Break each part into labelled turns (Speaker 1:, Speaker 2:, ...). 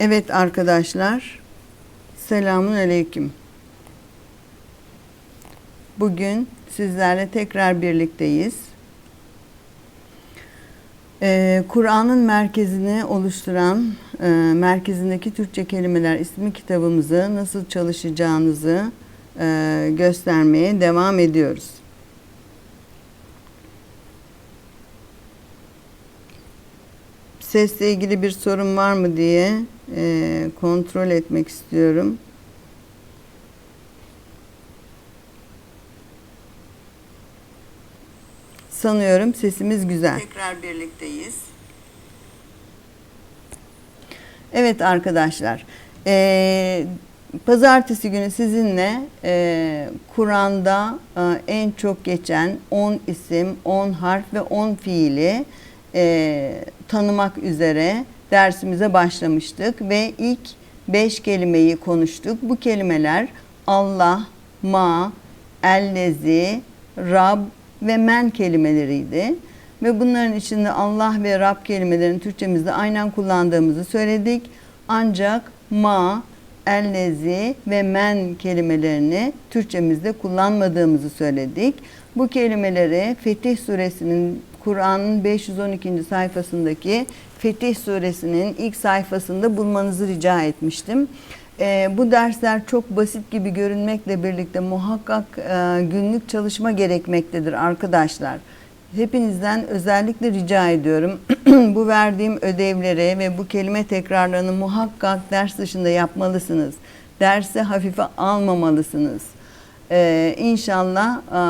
Speaker 1: Evet arkadaşlar, selamun aleyküm. Bugün sizlerle tekrar birlikteyiz. Ee, Kur'an'ın merkezini oluşturan e, Merkezindeki Türkçe Kelimeler isimli kitabımızı nasıl çalışacağınızı e, göstermeye devam ediyoruz. Sesle ilgili bir sorun var mı diye e, kontrol etmek istiyorum. Sanıyorum sesimiz güzel. Tekrar birlikteyiz. Evet arkadaşlar. E, pazartesi günü sizinle e, Kur'an'da e, en çok geçen 10 isim, 10 harf ve 10 fiili e, tanımak üzere dersimize başlamıştık ve ilk beş kelimeyi konuştuk. Bu kelimeler Allah, ma, ellezi, Rab ve men kelimeleriydi. Ve bunların içinde Allah ve Rab kelimelerini Türkçemizde aynen kullandığımızı söyledik. Ancak ma, ellezi ve men kelimelerini Türkçemizde kullanmadığımızı söyledik. Bu kelimeleri Fetih Suresinin Kur'an'ın 512. sayfasındaki Fetih Suresinin ilk sayfasında bulmanızı rica etmiştim. Ee, bu dersler çok basit gibi görünmekle birlikte muhakkak e, günlük çalışma gerekmektedir arkadaşlar. Hepinizden özellikle rica ediyorum bu verdiğim ödevleri ve bu kelime tekrarlarını muhakkak ders dışında yapmalısınız. Dersi hafife almamalısınız. Ee, inşallah e,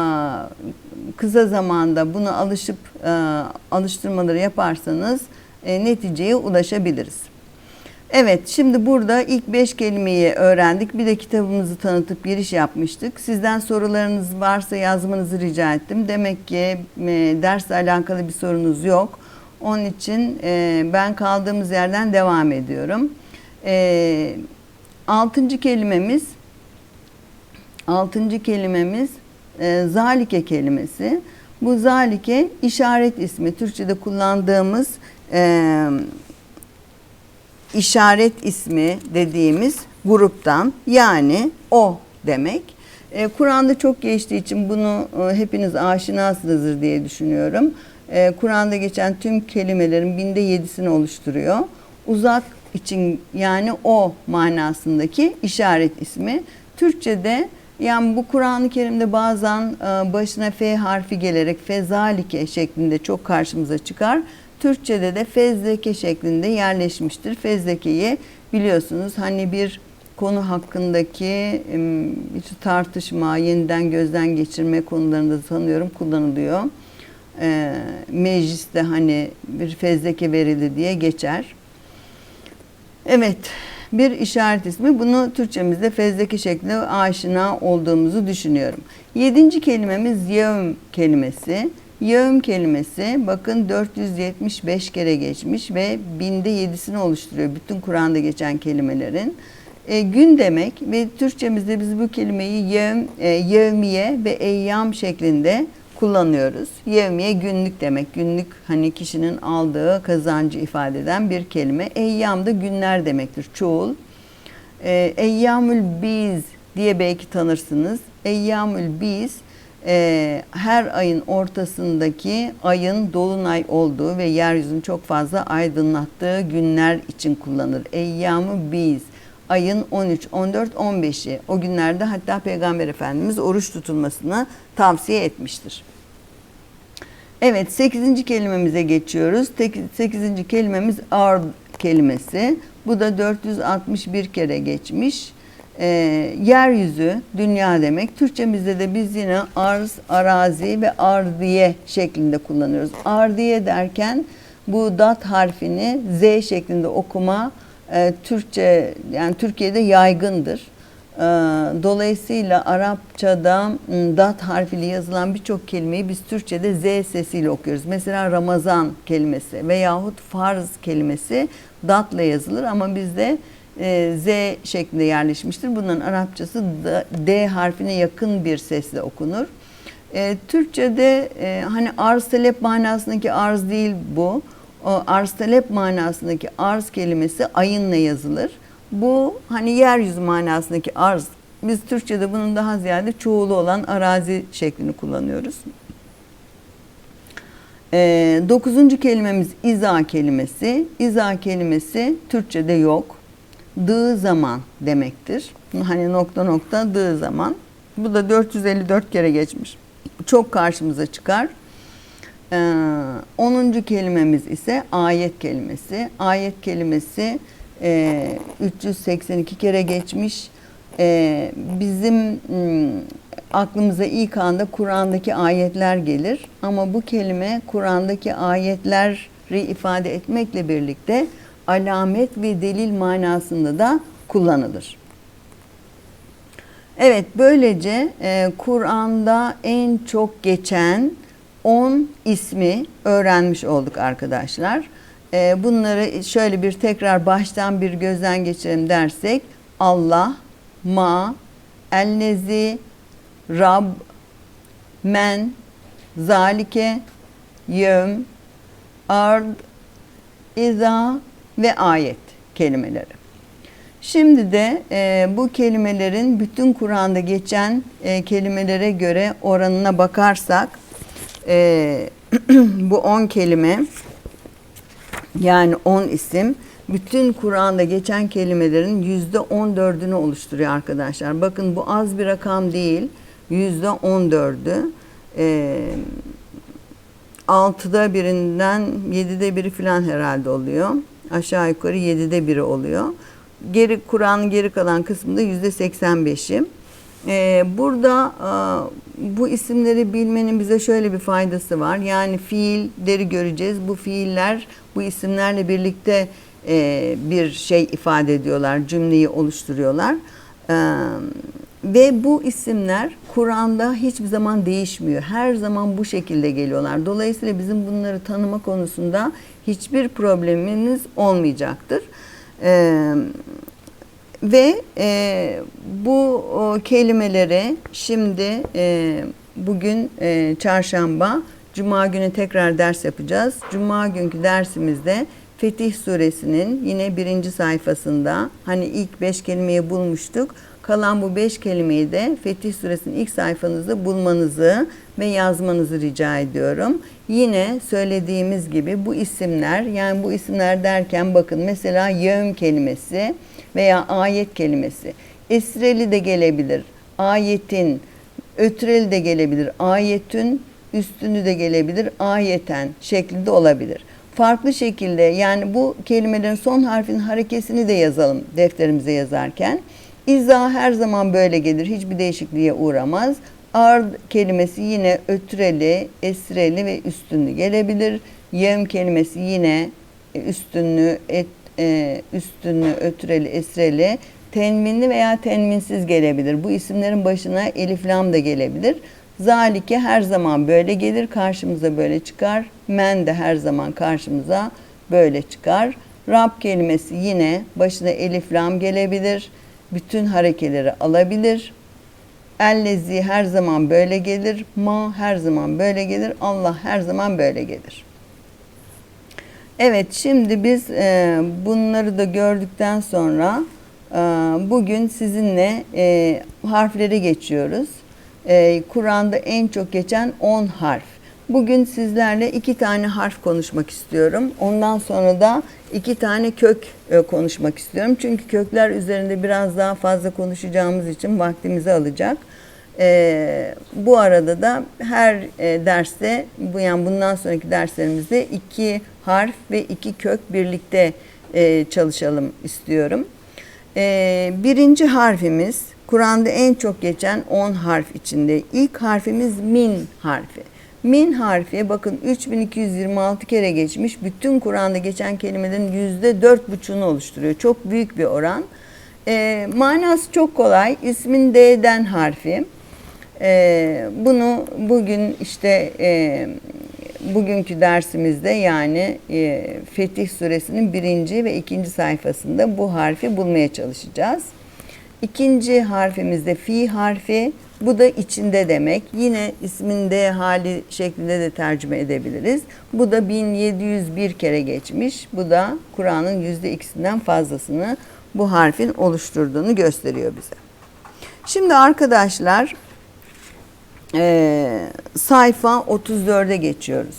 Speaker 1: kısa zamanda buna alışıp e, alıştırmaları yaparsanız e, neticeye ulaşabiliriz. Evet, şimdi burada ilk beş kelimeyi öğrendik. Bir de kitabımızı tanıtıp giriş yapmıştık. Sizden sorularınız varsa yazmanızı rica ettim. Demek ki e, dersle alakalı bir sorunuz yok. Onun için e, ben kaldığımız yerden devam ediyorum. E, altıncı kelimemiz, altıncı kelimemiz e, zalike kelimesi. Bu zalike işaret ismi. Türkçe'de kullandığımız e, işaret ismi dediğimiz gruptan yani o demek. E, Kur'an'da çok geçtiği için bunu e, hepiniz aşinasınızdır diye düşünüyorum. E, Kur'an'da geçen tüm kelimelerin binde yedisini oluşturuyor. Uzak için yani o manasındaki işaret ismi. Türkçe'de yani bu Kur'an-ı Kerim'de bazen e, başına F harfi gelerek fezalike şeklinde çok karşımıza çıkar. Türkçe'de de fezleke şeklinde yerleşmiştir. Fezlekeyi biliyorsunuz hani bir konu hakkındaki bir tartışma, yeniden gözden geçirme konularında sanıyorum kullanılıyor. E, mecliste hani bir fezleke verildi diye geçer. Evet, bir işaret ismi. Bunu Türkçemizde fezleke şeklinde aşina olduğumuzu düşünüyorum. Yedinci kelimemiz yevm kelimesi. Yevm kelimesi bakın 475 kere geçmiş ve binde yedisini oluşturuyor bütün Kur'an'da geçen kelimelerin. E, gün demek ve Türkçemizde biz bu kelimeyi yevm, e, yevmiye ve eyyam şeklinde kullanıyoruz. Yevmiye günlük demek. Günlük hani kişinin aldığı kazancı ifade eden bir kelime. Eyyam da günler demektir. Çoğul. E, Eyyamül biz diye belki tanırsınız. Eyyamül biz e, her ayın ortasındaki ayın dolunay olduğu ve yeryüzünü çok fazla aydınlattığı günler için kullanır. Eyyamı biz ayın 13, 14, 15'i o günlerde hatta Peygamber Efendimiz oruç tutulmasını tavsiye etmiştir. Evet 8. kelimemize geçiyoruz. 8. kelimemiz ard kelimesi. Bu da 461 kere geçmiş. Ee, yeryüzü, dünya demek. Türkçemizde de biz yine arz, arazi ve ardiye şeklinde kullanıyoruz. Ardiye derken bu dat harfini Z şeklinde okuma e, Türkçe yani Türkiye'de yaygındır. E, dolayısıyla Arapçada dat harfiyle yazılan birçok kelimeyi biz Türkçe'de Z sesiyle okuyoruz. Mesela Ramazan kelimesi veyahut farz kelimesi datla yazılır ama bizde e, Z şeklinde yerleşmiştir. Bunların Arapçası D harfine yakın bir sesle okunur. E, Türkçe'de e, hani arz talep manasındaki arz değil bu. o arz talep manasındaki arz kelimesi ayınla yazılır. Bu hani yeryüzü manasındaki arz. Biz Türkçe'de bunun daha ziyade çoğulu olan arazi şeklini kullanıyoruz. Ee, dokuzuncu kelimemiz iza kelimesi. İza kelimesi Türkçe'de yok. Dığı zaman demektir. Hani nokta nokta dığı zaman. Bu da 454 kere geçmiş. Çok karşımıza çıkar. Ee, 10. kelimemiz ise ayet kelimesi. Ayet kelimesi e, 382 kere geçmiş. E, bizim m, aklımıza ilk anda Kur'an'daki ayetler gelir. Ama bu kelime Kur'an'daki ayetleri ifade etmekle birlikte alamet ve delil manasında da kullanılır. Evet, böylece e, Kur'an'da en çok geçen 10 ismi öğrenmiş olduk arkadaşlar. E, bunları şöyle bir tekrar baştan bir gözden geçirelim dersek Allah, Ma, Ellezi, Rab, Men, Zalike, Yevm, Ard, İza ve Ayet kelimeleri. Şimdi de e, bu kelimelerin bütün Kur'an'da geçen e, kelimelere göre oranına bakarsak e, bu 10 kelime yani 10 isim bütün Kur'an'da geçen kelimelerin yüzde 14'ünü oluşturuyor arkadaşlar. Bakın bu az bir rakam değil. Yüzde 14'ü. E, altıda birinden yedide biri falan herhalde oluyor. Aşağı yukarı yedide biri oluyor. Geri Kur'an'ın geri kalan kısmında yüzde 85'i. Ee, burada e, bu isimleri bilmenin bize şöyle bir faydası var. Yani fiilleri göreceğiz. Bu fiiller bu isimlerle birlikte e, bir şey ifade ediyorlar, cümleyi oluşturuyorlar. Ee, ve bu isimler Kur'an'da hiçbir zaman değişmiyor. Her zaman bu şekilde geliyorlar. Dolayısıyla bizim bunları tanıma konusunda hiçbir problemimiz olmayacaktır. Ee, ve e, bu o, kelimeleri şimdi e, bugün e, çarşamba, cuma günü tekrar ders yapacağız. Cuma günkü dersimizde Fetih suresinin yine birinci sayfasında hani ilk beş kelimeyi bulmuştuk. Kalan bu beş kelimeyi de Fetih Suresinin ilk sayfanızda bulmanızı ve yazmanızı rica ediyorum. Yine söylediğimiz gibi bu isimler yani bu isimler derken bakın mesela yevm kelimesi veya ayet kelimesi. Esreli de gelebilir. Ayetin, ötreli de gelebilir. Ayetün, üstünü de gelebilir. Ayeten şeklinde olabilir. Farklı şekilde yani bu kelimelerin son harfin harekesini de yazalım defterimize yazarken. İza her zaman böyle gelir. Hiçbir değişikliğe uğramaz. Ard kelimesi yine ötreli, esreli ve üstünlü gelebilir. Yem kelimesi yine üstünlü, et, e, üstünlü, ötreli, esreli, tenvinli veya tenvinsiz gelebilir. Bu isimlerin başına elif lam da gelebilir. Zalike her zaman böyle gelir, karşımıza böyle çıkar. Men de her zaman karşımıza böyle çıkar. Rab kelimesi yine başına elif lam gelebilir. Bütün harekeleri alabilir. Ellezi her zaman böyle gelir. Ma her zaman böyle gelir. Allah her zaman böyle gelir. Evet şimdi biz e, bunları da gördükten sonra e, bugün sizinle e, harflere geçiyoruz. E, Kur'an'da en çok geçen 10 harf. Bugün sizlerle iki tane harf konuşmak istiyorum. Ondan sonra da iki tane kök e, konuşmak istiyorum. Çünkü kökler üzerinde biraz daha fazla konuşacağımız için vaktimizi alacak. E, bu arada da her e, derste, yani bundan sonraki derslerimizde iki harf ve iki kök birlikte e, çalışalım istiyorum. E, birinci harfimiz Kur'an'da en çok geçen 10 harf içinde. İlk harfimiz min harfi. Min harfi bakın 3226 kere geçmiş. Bütün Kur'an'da geçen kelimelerin yüzde dört buçuğunu oluşturuyor. Çok büyük bir oran. E, manası çok kolay. İsmin D'den harfi. E, bunu bugün işte e, bugünkü dersimizde yani e, Fetih Suresinin birinci ve ikinci sayfasında bu harfi bulmaya çalışacağız. İkinci harfimizde fi harfi. Bu da içinde demek. Yine isminde hali şeklinde de tercüme edebiliriz. Bu da 1701 kere geçmiş. Bu da Kur'an'ın yüzde ikisinden fazlasını bu harfin oluşturduğunu gösteriyor bize. Şimdi arkadaşlar e, sayfa 34'e geçiyoruz.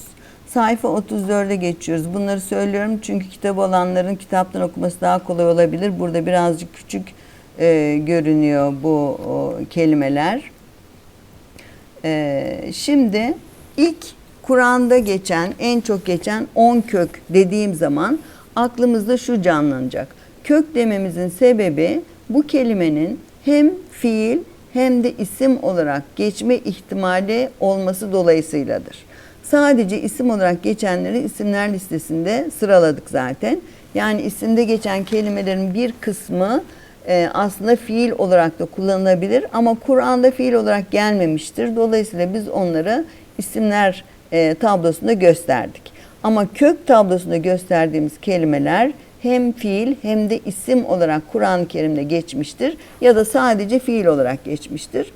Speaker 1: Sayfa 34'e geçiyoruz. Bunları söylüyorum çünkü kitap alanların kitaptan okuması daha kolay olabilir. Burada birazcık küçük e, görünüyor bu o, kelimeler. E, şimdi ilk Kur'an'da geçen, en çok geçen 10 kök dediğim zaman aklımızda şu canlanacak. Kök dememizin sebebi bu kelimenin hem fiil hem de isim olarak geçme ihtimali olması dolayısıyladır. Sadece isim olarak geçenleri isimler listesinde sıraladık zaten. Yani isimde geçen kelimelerin bir kısmı e, aslında fiil olarak da kullanılabilir ama Kur'an'da fiil olarak gelmemiştir. Dolayısıyla biz onları isimler e, tablosunda gösterdik. Ama kök tablosunda gösterdiğimiz kelimeler hem fiil hem de isim olarak Kur'an-ı Kerim'de geçmiştir ya da sadece fiil olarak geçmiştir.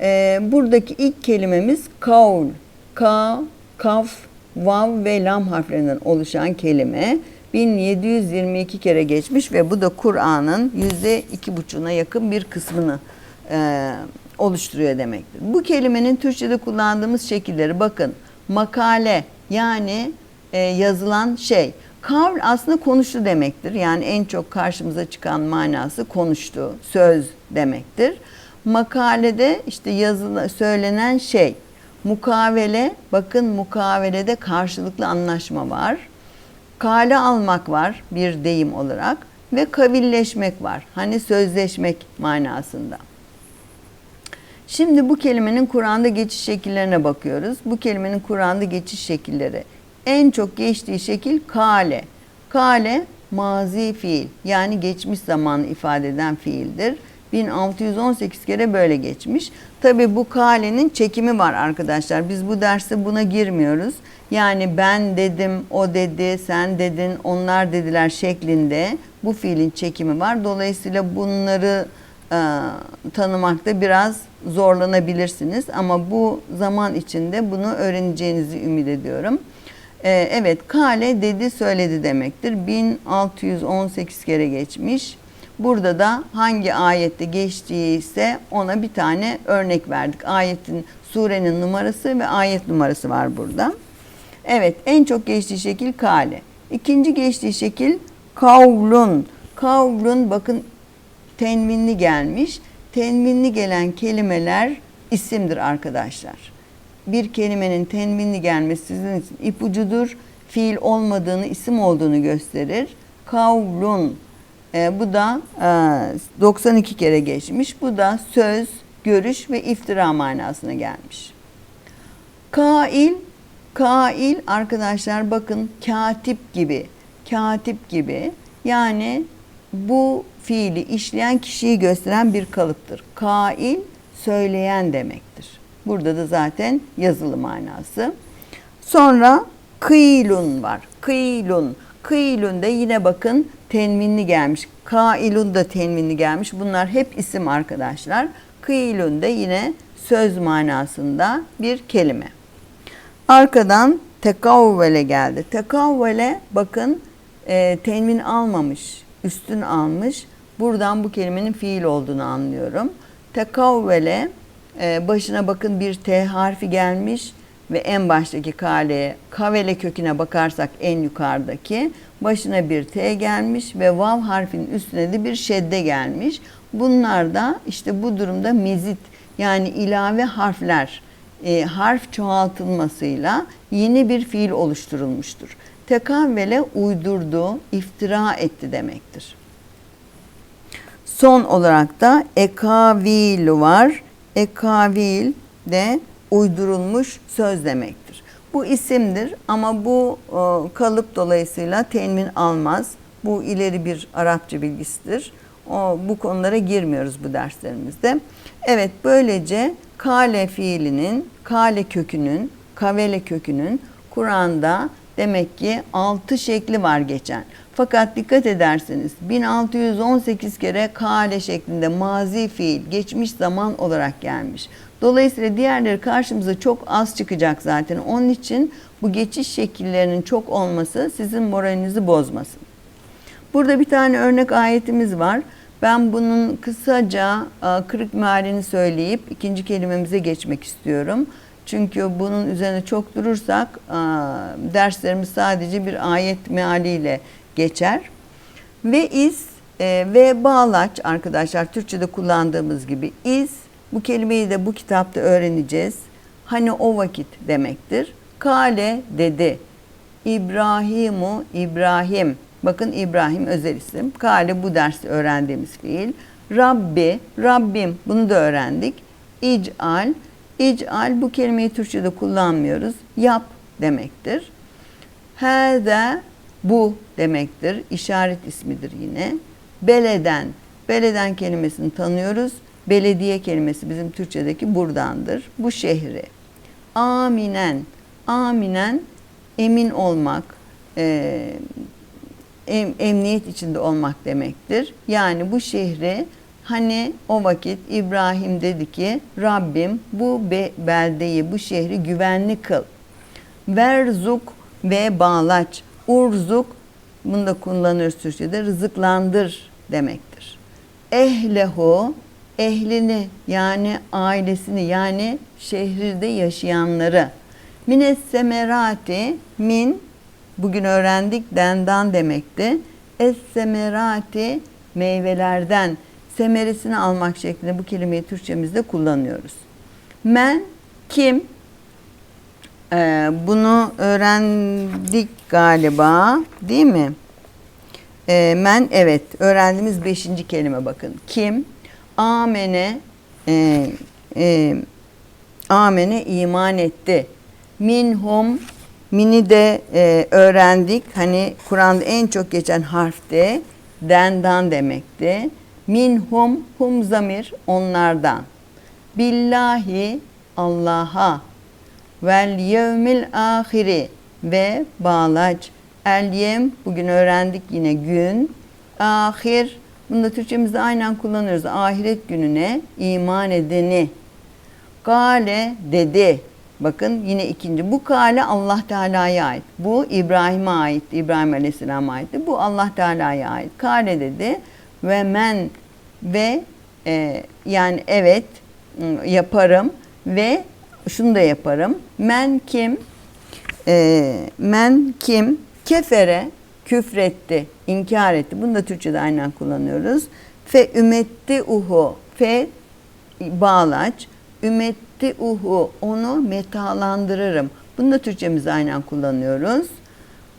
Speaker 1: Ee, buradaki ilk kelimemiz kavl. Ka, kaf, vav ve lam harflerinden oluşan kelime 1722 kere geçmiş ve bu da Kur'an'ın yüzde iki buçuğuna yakın bir kısmını e, oluşturuyor demektir. Bu kelimenin Türkçe'de kullandığımız şekilleri bakın makale yani e, yazılan şey. Kavl aslında konuştu demektir. Yani en çok karşımıza çıkan manası konuştu, söz demektir. Makalede işte yazılı, söylenen şey. Mukavele, bakın mukavelede karşılıklı anlaşma var. Kale almak var bir deyim olarak ve kavilleşmek var. Hani sözleşmek manasında. Şimdi bu kelimenin Kur'an'da geçiş şekillerine bakıyoruz. Bu kelimenin Kur'an'da geçiş şekilleri. En çok geçtiği şekil kale. Kale mazi fiil yani geçmiş zamanı ifade eden fiildir. 1618 kere böyle geçmiş. Tabi bu kalenin çekimi var arkadaşlar. Biz bu derste buna girmiyoruz. Yani ben dedim, o dedi, sen dedin, onlar dediler şeklinde bu fiilin çekimi var. Dolayısıyla bunları e, tanımakta biraz zorlanabilirsiniz. Ama bu zaman içinde bunu öğreneceğinizi ümit ediyorum. E, evet, kale dedi, söyledi demektir. 1618 kere geçmiş. Burada da hangi ayette geçtiği ise ona bir tane örnek verdik. Ayetin, surenin numarası ve ayet numarası var burada. Evet, en çok geçtiği şekil kale. İkinci geçtiği şekil kavlun. Kavlun bakın tenvinli gelmiş. Tenvinli gelen kelimeler isimdir arkadaşlar. Bir kelimenin tenvinli gelmesi sizin için ipucudur. Fiil olmadığını, isim olduğunu gösterir. Kavlun. E, bu da e, 92 kere geçmiş. Bu da söz, görüş ve iftira manasına gelmiş. Kail, kail arkadaşlar bakın katip gibi, katip gibi yani bu fiili işleyen kişiyi gösteren bir kalıptır. Kail söyleyen demektir. Burada da zaten yazılı manası. Sonra kıylun var. Kıylun. Kıylun da yine bakın tenvinli gelmiş. Kailun da tenvinli gelmiş. Bunlar hep isim arkadaşlar. Kıylun da yine söz manasında bir kelime. Arkadan tekavvele geldi. Tekavvele bakın e, tenvin almamış, üstün almış. Buradan bu kelimenin fiil olduğunu anlıyorum. Tekavvele e, başına bakın bir T harfi gelmiş ve en baştaki kaleye kavele köküne bakarsak en yukarıdaki başına bir T gelmiş ve vav harfinin üstüne de bir şedde gelmiş. Bunlar da işte bu durumda mezit yani ilave harfler e, harf çoğaltılmasıyla yeni bir fiil oluşturulmuştur. Tekavvele uydurdu, iftira etti demektir. Son olarak da ekavil var. Ekavil de uydurulmuş söz demektir. Bu isimdir ama bu e, kalıp dolayısıyla temin almaz. Bu ileri bir Arapça bilgisidir. O, bu konulara girmiyoruz bu derslerimizde. Evet böylece kale fiilinin, kale kökünün, kavele kökünün Kur'an'da Demek ki 6 şekli var geçen. Fakat dikkat ederseniz 1618 kere kale şeklinde mazi fiil geçmiş zaman olarak gelmiş. Dolayısıyla diğerleri karşımıza çok az çıkacak zaten. Onun için bu geçiş şekillerinin çok olması sizin moralinizi bozmasın. Burada bir tane örnek ayetimiz var. Ben bunun kısaca e, kırık mealini söyleyip ikinci kelimemize geçmek istiyorum. Çünkü bunun üzerine çok durursak e, derslerimiz sadece bir ayet mealiyle geçer. Ve iz e, ve bağlaç arkadaşlar Türkçe'de kullandığımız gibi iz bu kelimeyi de bu kitapta öğreneceğiz. Hani o vakit demektir. Kale dedi. İbrahimu İbrahim. Bakın İbrahim özel isim. Kale bu dersi öğrendiğimiz fiil. Rabbi, Rabbim bunu da öğrendik. İc'al, İc'al bu kelimeyi Türkçe'de kullanmıyoruz. Yap demektir. Hâze bu demektir. İşaret ismidir yine. Beleden, beleden kelimesini tanıyoruz. Belediye kelimesi bizim Türkçedeki buradandır. Bu şehri. Aminen, aminen emin olmak, e, em, emniyet içinde olmak demektir. Yani bu şehri hani o vakit İbrahim dedi ki Rabbim bu be, beldeyi, bu şehri güvenli kıl. Verzuk ve bağlaç, urzuk bunu da kullanırız Türkçe'de rızıklandır demektir. Ehlehu ehlini yani ailesini yani şehirde yaşayanları mines semerati min bugün öğrendik dendan demekti. Es semerati meyvelerden semeresini almak şeklinde bu kelimeyi Türkçemizde kullanıyoruz. Men kim? Ee, bunu öğrendik galiba değil mi? Ee, men evet öğrendiğimiz beşinci kelime bakın. Kim? Amene e, e, amene iman etti. Minhum mini de e, öğrendik. Hani Kur'an'da en çok geçen harfte dendan demekti. Minhum hum zamir onlardan. Billahi Allah'a vel yevmil ahiri ve bağlaç. El yem bugün öğrendik yine gün. Ahir bunu da Türkçemizde aynen kullanıyoruz. Ahiret gününe iman edeni. Gale dedi. Bakın yine ikinci. Bu kale Allah Teala'ya ait. Bu İbrahim'e ait. İbrahim Aleyhisselam'a aitti. Bu Allah Teala'ya ait. Kale dedi. Ve men ve e, yani evet yaparım ve şunu da yaparım. Men kim? E, men kim? Kefere küfretti, inkar etti. Bunu da Türkçe'de aynen kullanıyoruz. Fe ümetti uhu. Fe bağlaç. Ümetti uhu. Onu metalandırırım. Bunu da Türkçemizde aynen kullanıyoruz.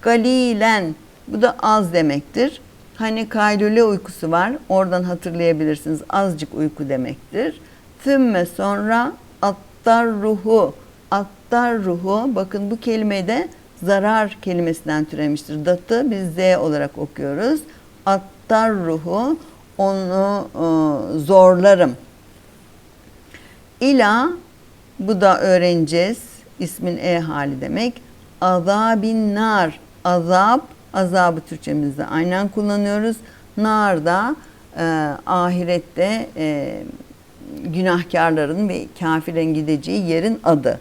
Speaker 1: Galilen. Bu da az demektir. Hani kaylule uykusu var. Oradan hatırlayabilirsiniz. Azıcık uyku demektir. Thümme sonra attar ruhu. Attar ruhu. Bakın bu kelimede zarar kelimesinden türemiştir. Datı biz Z olarak okuyoruz. Attar ruhu onu e, zorlarım. İla bu da öğreneceğiz. İsmin E hali demek. Azabin nar. Azap, azabı Türkçemizde aynen kullanıyoruz. Nar da e, ahirette e, günahkarların ve kafirlerin gideceği yerin adı.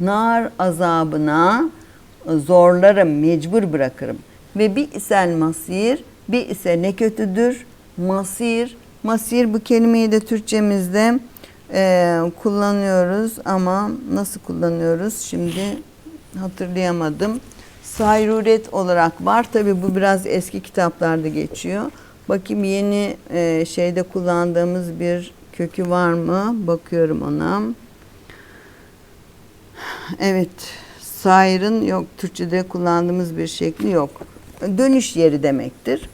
Speaker 1: Nar azabına zorlarım, mecbur bırakırım. Ve bir isel masir, bir ise ne kötüdür? Masir, masir bu kelimeyi de Türkçemizde e, kullanıyoruz ama nasıl kullanıyoruz şimdi hatırlayamadım. Sayruret olarak var. Tabi bu biraz eski kitaplarda geçiyor. Bakayım yeni e, şeyde kullandığımız bir kökü var mı? Bakıyorum ona. Evet. Sayrın yok. Türkçe'de kullandığımız bir şekli yok. Dönüş yeri demektir.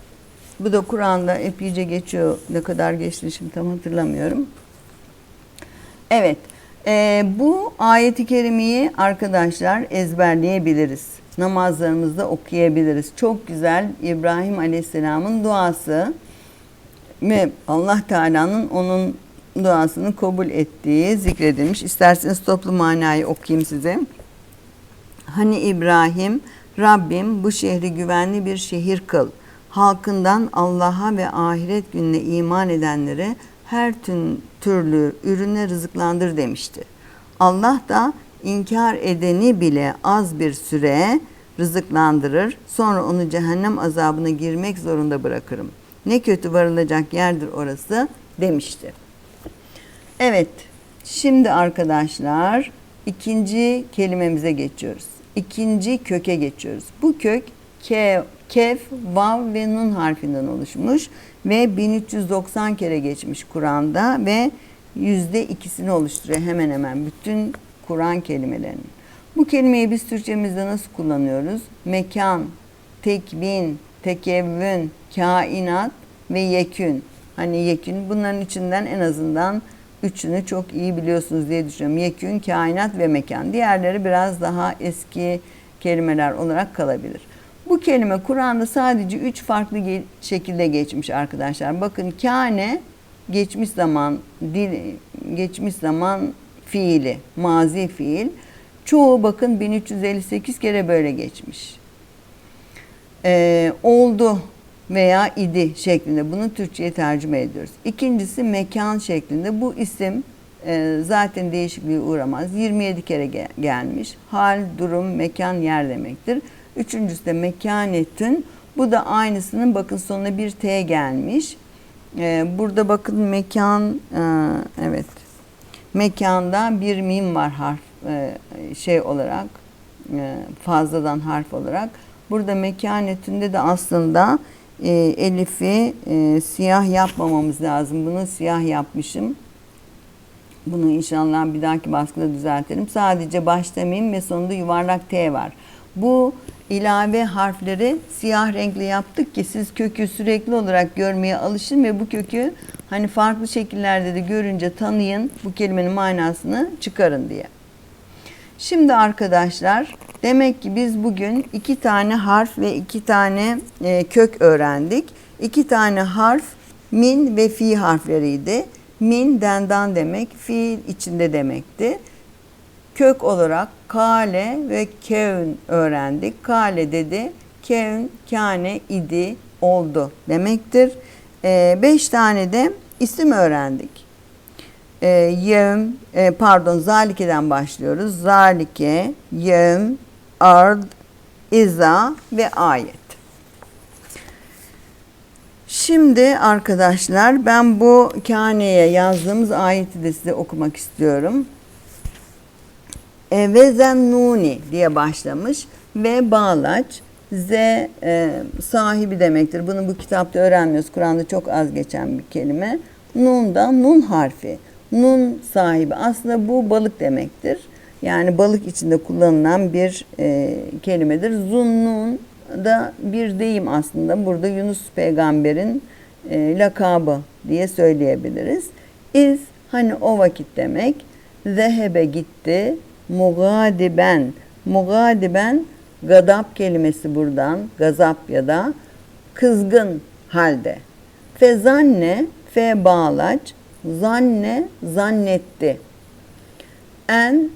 Speaker 1: Bu da Kur'an'da epeyce geçiyor. Ne kadar geçti şimdi tam hatırlamıyorum. Evet. E, bu ayeti kerimeyi arkadaşlar ezberleyebiliriz. Namazlarımızda okuyabiliriz. Çok güzel İbrahim Aleyhisselam'ın duası ve Allah Teala'nın onun duasını kabul ettiği zikredilmiş. İsterseniz toplu manayı okuyayım size. Hani İbrahim Rabbim bu şehri güvenli bir şehir kıl. Halkından Allah'a ve ahiret gününe iman edenlere her tün, türlü ürüne rızıklandır demişti. Allah da inkar edeni bile az bir süre rızıklandırır. Sonra onu cehennem azabına girmek zorunda bırakırım. Ne kötü varılacak yerdir orası demişti. Evet, şimdi arkadaşlar ikinci kelimemize geçiyoruz. İkinci köke geçiyoruz. Bu kök ke, kef, vav ve nun harfinden oluşmuş ve 1390 kere geçmiş Kur'an'da ve yüzde ikisini oluşturuyor hemen hemen bütün Kur'an kelimelerinin. Bu kelimeyi biz Türkçemizde nasıl kullanıyoruz? Mekan, tekvin, tekevvün, kainat ve yekün. Hani yekün bunların içinden en azından üçünü çok iyi biliyorsunuz diye düşünüyorum. Yekün, kainat ve mekan. Diğerleri biraz daha eski kelimeler olarak kalabilir. Bu kelime Kur'an'da sadece üç farklı ge- şekilde geçmiş arkadaşlar. Bakın kâne geçmiş zaman dil geçmiş zaman fiili, mazi fiil. Çoğu bakın 1358 kere böyle geçmiş. Ee, oldu veya idi şeklinde bunu Türkçe'ye tercüme ediyoruz. İkincisi mekan şeklinde. Bu isim e, zaten değişikliğe uğramaz. 27 kere ge- gelmiş. Hal, durum, mekan, yer demektir. Üçüncüsü de mekanetün. Bu da aynısının bakın sonuna bir T gelmiş. Ee, burada bakın mekan, e, evet. Mekanda bir mim var harf e, şey olarak e, fazladan harf olarak. Burada mekanetinde de aslında e, elifi e, siyah yapmamamız lazım. Bunu siyah yapmışım. Bunu inşallah bir dahaki baskıda düzeltelim. Sadece başta ve sonunda yuvarlak T var. Bu ilave harfleri siyah renkli yaptık ki siz kökü sürekli olarak görmeye alışın ve bu kökü hani farklı şekillerde de görünce tanıyın, bu kelimenin manasını çıkarın diye. Şimdi arkadaşlar demek ki biz bugün iki tane harf ve iki tane e, kök öğrendik. İki tane harf min ve fi harfleriydi. Min dendan demek, fiil içinde demekti. Kök olarak kale ve kevn öğrendik. Kale dedi, kevn, kane, idi, oldu demektir. E, beş tane de isim öğrendik e, yevm, e, pardon zalikeden başlıyoruz. Zalike, yevm, ard, iza ve ayet. Şimdi arkadaşlar ben bu kaneye yazdığımız ayeti de size okumak istiyorum. E, ve zennuni diye başlamış ve bağlaç z e, sahibi demektir. Bunu bu kitapta öğrenmiyoruz. Kur'an'da çok az geçen bir kelime. Nun da nun harfi. Nun sahibi aslında bu balık demektir. Yani balık içinde kullanılan bir e, kelimedir. Zunnun da bir deyim aslında. Burada Yunus peygamberin e, lakabı diye söyleyebiliriz. İz hani o vakit demek. Zehebe gitti. Mugadiben. Mugadiben gadap kelimesi buradan. Gazap ya da kızgın halde. Fezanne fe bağlaç zanne zannetti. En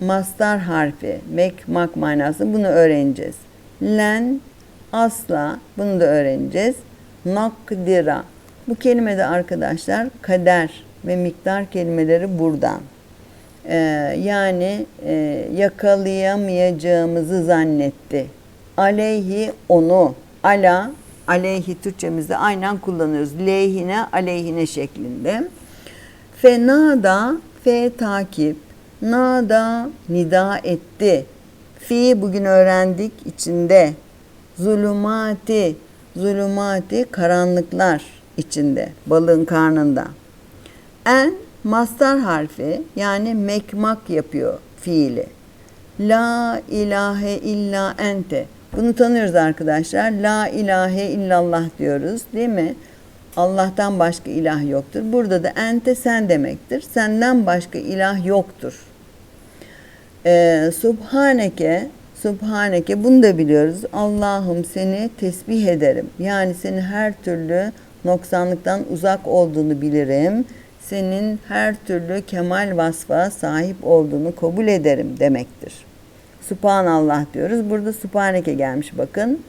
Speaker 1: mastar harfi, mek mak manası bunu öğreneceğiz. Len asla bunu da öğreneceğiz. Nakdira. Bu kelimede arkadaşlar kader ve miktar kelimeleri buradan. Ee, yani e, yakalayamayacağımızı zannetti. Aleyhi onu. Ala aleyhi Türkçemizde aynen kullanıyoruz. Lehine, aleyhine şeklinde. Fenada, fe takip. Nada, nida etti. Fi bugün öğrendik içinde. Zulumati, zulumati karanlıklar içinde. Balığın karnında. En, mastar harfi yani mekmak yapıyor fiili. La ilahe illa ente. Bunu tanıyoruz arkadaşlar. La ilahe illallah diyoruz değil mi? Allah'tan başka ilah yoktur. Burada da ente sen demektir. Senden başka ilah yoktur. Ee, Subhaneke, Subhaneke bunu da biliyoruz. Allah'ım seni tesbih ederim. Yani seni her türlü noksanlıktan uzak olduğunu bilirim. Senin her türlü kemal vasfa sahip olduğunu kabul ederim demektir. Subhanallah diyoruz. Burada Subhaneke gelmiş bakın.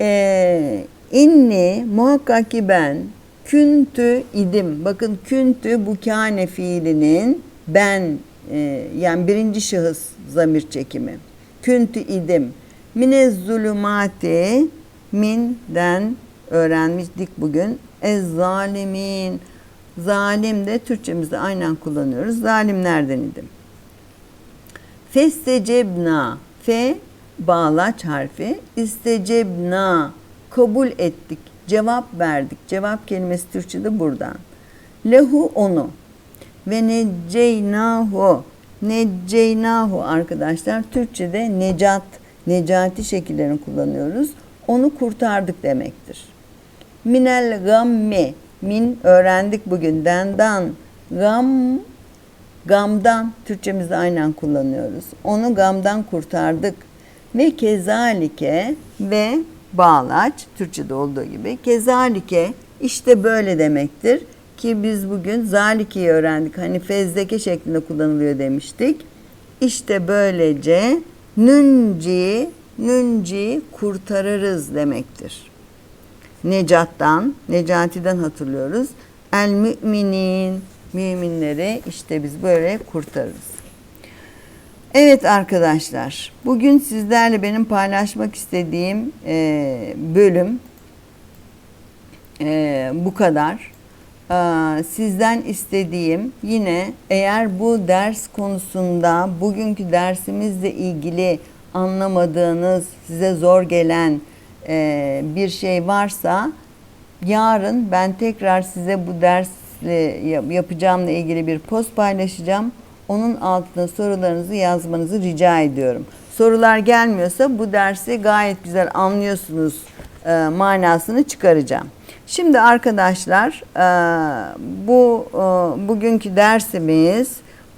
Speaker 1: Ee, inni muhakkak ki ben küntü idim. Bakın küntü bu kâne fiilinin ben e, yani birinci şahıs zamir çekimi. Küntü idim. Mine zulümati minden öğrenmiştik bugün. Ez zalimin. Zalim de Türkçemizde aynen kullanıyoruz. Zalimlerden idim. Festecebna. Fe bağlaç harfi. İstecebna. Kabul ettik. Cevap verdik. Cevap kelimesi Türkçe'de buradan lehu onu. Ve necceynahu necceynahu arkadaşlar. Türkçe'de necat necati şekillerini kullanıyoruz. Onu kurtardık demektir. Minel gammi. Min öğrendik bugün. Dendan. Gam Gamdan Türkçemizde aynen kullanıyoruz. Onu gamdan kurtardık. Ve kezalike ve bağlaç Türkçede olduğu gibi kezalike işte böyle demektir ki biz bugün zalikeyi öğrendik. Hani fezleke şeklinde kullanılıyor demiştik. İşte böylece nünci nünci kurtarırız demektir. Necat'tan, Necati'den hatırlıyoruz. El müminin, müminleri işte biz böyle kurtarırız. Evet arkadaşlar, bugün sizlerle benim paylaşmak istediğim e, bölüm e, bu kadar. Aa, Sizden istediğim yine eğer bu ders konusunda bugünkü dersimizle ilgili anlamadığınız, size zor gelen e, bir şey varsa yarın ben tekrar size bu yap- yapacağımla ilgili bir post paylaşacağım. Onun altına sorularınızı yazmanızı rica ediyorum. Sorular gelmiyorsa bu dersi gayet güzel anlıyorsunuz e, manasını çıkaracağım. Şimdi arkadaşlar e, bu e, bugünkü dersimiz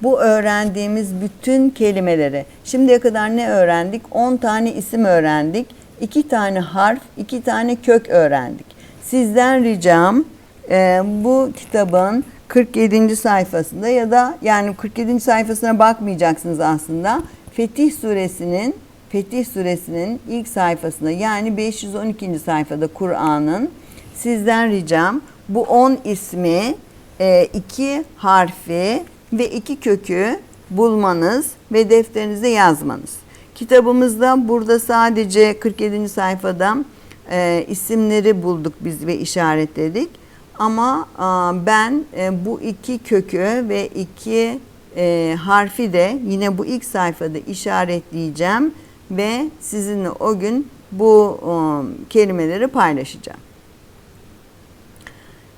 Speaker 1: bu öğrendiğimiz bütün kelimeleri şimdiye kadar ne öğrendik? 10 tane isim öğrendik. 2 tane harf, 2 tane kök öğrendik. Sizden ricam e, bu kitabın 47. sayfasında ya da yani 47. sayfasına bakmayacaksınız aslında. Fetih suresinin Fetih suresinin ilk sayfasında yani 512. sayfada Kur'an'ın sizden ricam bu 10 ismi, e, iki harfi ve iki kökü bulmanız ve defterinize yazmanız. Kitabımızda burada sadece 47. sayfada e, isimleri bulduk biz ve işaretledik. Ama a, ben e, bu iki kökü ve iki e, harfi de yine bu ilk sayfada işaretleyeceğim ve sizinle o gün bu e, kelimeleri paylaşacağım.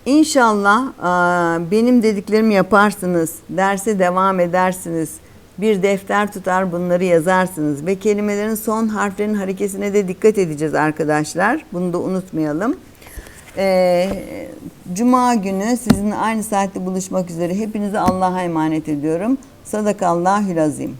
Speaker 1: İnşallah e, benim dediklerimi yaparsınız, derse devam edersiniz, bir defter tutar bunları yazarsınız ve kelimelerin son harflerin harekesine de dikkat edeceğiz arkadaşlar. Bunu da unutmayalım. E, Cuma günü sizinle aynı saatte buluşmak üzere hepinizi Allah'a emanet ediyorum. Sadakallahül azim.